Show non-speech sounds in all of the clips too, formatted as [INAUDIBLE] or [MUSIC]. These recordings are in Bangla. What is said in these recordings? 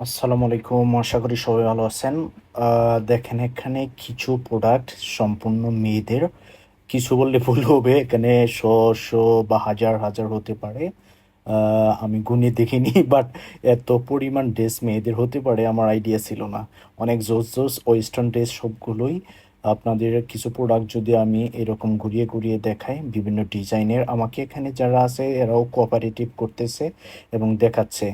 আসসালামু আলাইকুম, আশা করি সবাই ভালো আছেন। দেখেন এখানে কিছু প্রোডাক্ট সম্পূর্ণ মেয়েদের। কিছু বললে ভুল হবে, এখানে শ শ বা হাজার হাজার হতে পারে। আমি গুনে দেখিনি [LAUGHS] বাট এত পরিমাণ ড্রেস মেয়েদের হতে পারে, আমার আইডিয়া ছিল না। অনেক জোস জোস ওয়েস্টার্ন ড্রেস সবগুলোই আপনাদের কিছু প্রোডাক্ট যদি আমি এরকম ঘুরিয়ে ঘুরিয়ে দেখাই, বিভিন্ন ডিজাইনের, আমাকে এখানে যারা আছে এরাও কোঅপারেটিভ করতেছে এবং দেখাচ্ছে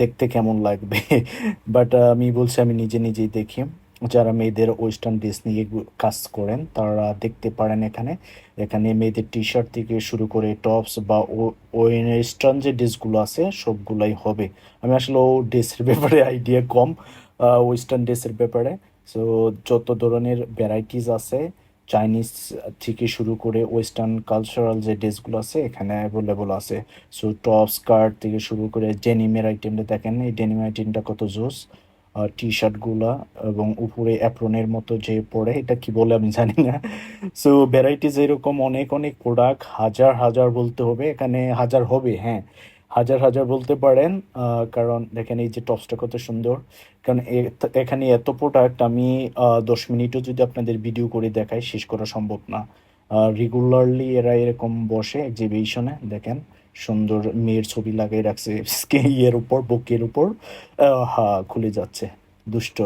দেখতে কেমন লাগবে। [LAUGHS] বাট আমি বলছি আমি নিজে নিজেই দেখি। যারা মেয়েদের ওয়েস্টার্ন ড্রেস নিয়ে কাজ করেন, তারা দেখতে পারেন এখানে। এখানে মেয়েদের টি শার্ট থেকে শুরু করে টপস বা ওয়েস্টার্ন যে ড্রেসগুলো আছে, সবগুলাই হবে। আমি আসলে ও ড্রেসের ব্যাপারে আইডিয়া কম ওয়েস্টার্ন ড্রেসের ব্যাপারে। সো যত ধরনের ভ্যারাইটিস আছে চাইনিজ থেকে শুরু করে ওয়েস্টার্ন কালচারাল যে ড্রেসগুলো আছে, এখানে অ্যাভেলেবল আছে। সো টপ স্কার্ট থেকে শুরু করে ডেনিমের আইটেমটা দেখেন, এই ডেনিম আইটেমটা কত জোস। টি শার্টগুলা এবং উপরে অ্যাপ্রনের মতো যে পরে, এটা কি বলে আমি জানি না। সো ভ্যারাইটিস এরকম অনেক অনেক প্রোডাক্ট হাজার হাজার বলতে হবে। এখানে হাজার হবে হ্যাঁ। হাজার হাজার বলতে পারেন কারণ দেখেন এই যে টপসটা কত সুন্দর। কারণ এখানে এত প্রোডাক্ট আমি দশ মিনিটও যদি আপনাদের ভিডিও করে দেখাই, শেষ করা সম্ভব না। রেগুলারলি এরা এরকম বসে এক্সিবিশনে দেখেন সুন্দর মেয়ের ছবি লাগিয়ে রাখছে স্কে ইয়ের উপর, বুকের উপর হা, খুলে যাচ্ছে। দুষ্ট।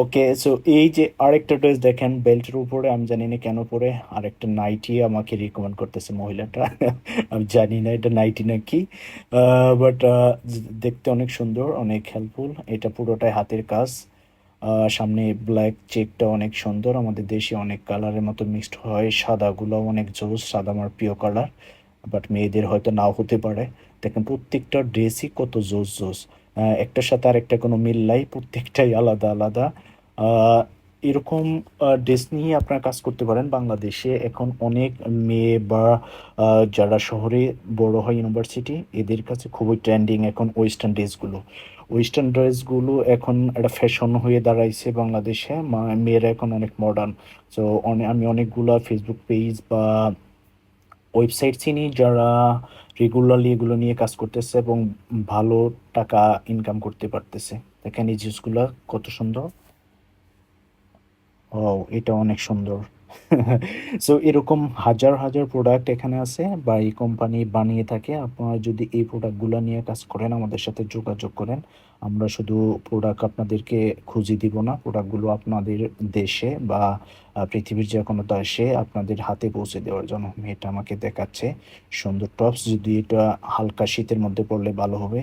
ওকে সো এই যে আরেকটা ড্রেস দেখেন বেল্টের উপরে, আমি জানি না কেন পরে, আরেকটা নাইটি আমাকে রিকমেন্ড করতেছে মহিলাটা। [LAUGHS] আমি জানি না এটা নাইটি নাকি। বাট দেখতে অনেক সুন্দর, অনেক হেল্পফুল এটা পুরোটাই হাতের কাজ। সামনে ব্ল্যাক চেকটা অনেক সুন্দর। আমাদের দেশে অনেক কালারের মতো মিক্সড হয়। সাদাগুলো অনেক জোস, সাদা আমার প্রিয় কালার বাট মেয়েদের হয়তো নাও হতে পারে। দেখেন প্রত্যেকটা ড্রেসই কত জোস জোস। একটার সাথে আর একটা কোনো মিল নাই, প্রত্যেকটাই আলাদা আলাদা। এরকম ড্রেস নিয়ে আপনারা কাজ করতে পারেন। বাংলাদেশে এখন অনেক মেয়ে বা যারা শহরে বড় হয় ইউনিভার্সিটি এদের কাছে খুবই ট্রেন্ডিং এখন ওয়েস্টার্ন ড্রেসগুলো ওয়েস্টার্ন ড্রেসগুলো এখন একটা ফ্যাশন হয়ে দাঁড়াইছে বাংলাদেশে। মেয়েরা এখন অনেক মডার্ন সো আমি অনেকগুলা ফেসবুক পেজ বা ওয়েবসাইট চিনি যারা রেগুলারলি এগুলো নিয়ে কাজ করতেছে এবং ভালো টাকা ইনকাম করতে পারতেছে। দেখেন এই জিনিসগুলো কত সুন্দর। ও এটা অনেক সুন্দর। সো এরকম হাজার হাজার প্রোডাক্ট এখানে আছে বা এই কোম্পানি বানিয়ে থাকে। আপনারা যদি এই প্রোডাক্টগুলো নিয়ে কাজ করেন, আমাদের সাথে যোগাযোগ করেন। আমরা শুধু প্রোডাক্ট আপনাদেরকে খুঁজে দিব না। প্রোডাক্টগুলো আপনাদের দেশে বা পৃথিবীর যে কোনো দেশে আপনাদের হাতে পৌঁছে দেওয়ার জন্য। মেয়েটা আমাকে দেখাচ্ছে। সুন্দর টপস যদি এটা হালকা শীতের মধ্যে পড়লে ভালো হবে।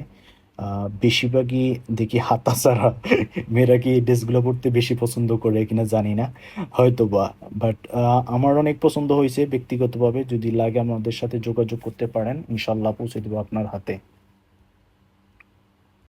বেশিরভাগই দেখি হাতা ছাড়া মেয়েরা কি ড্রেসগুলো পড়তে বেশি পছন্দ করে কিনা জানি না হয়তো বা বাট আমার অনেক পছন্দ হয়েছে ব্যক্তিগতভাবে। যদি লাগে আমাদের সাথে যোগাযোগ করতে পারেন, ইনশাল্লাহ পৌঁছে দেবো আপনার হাতে।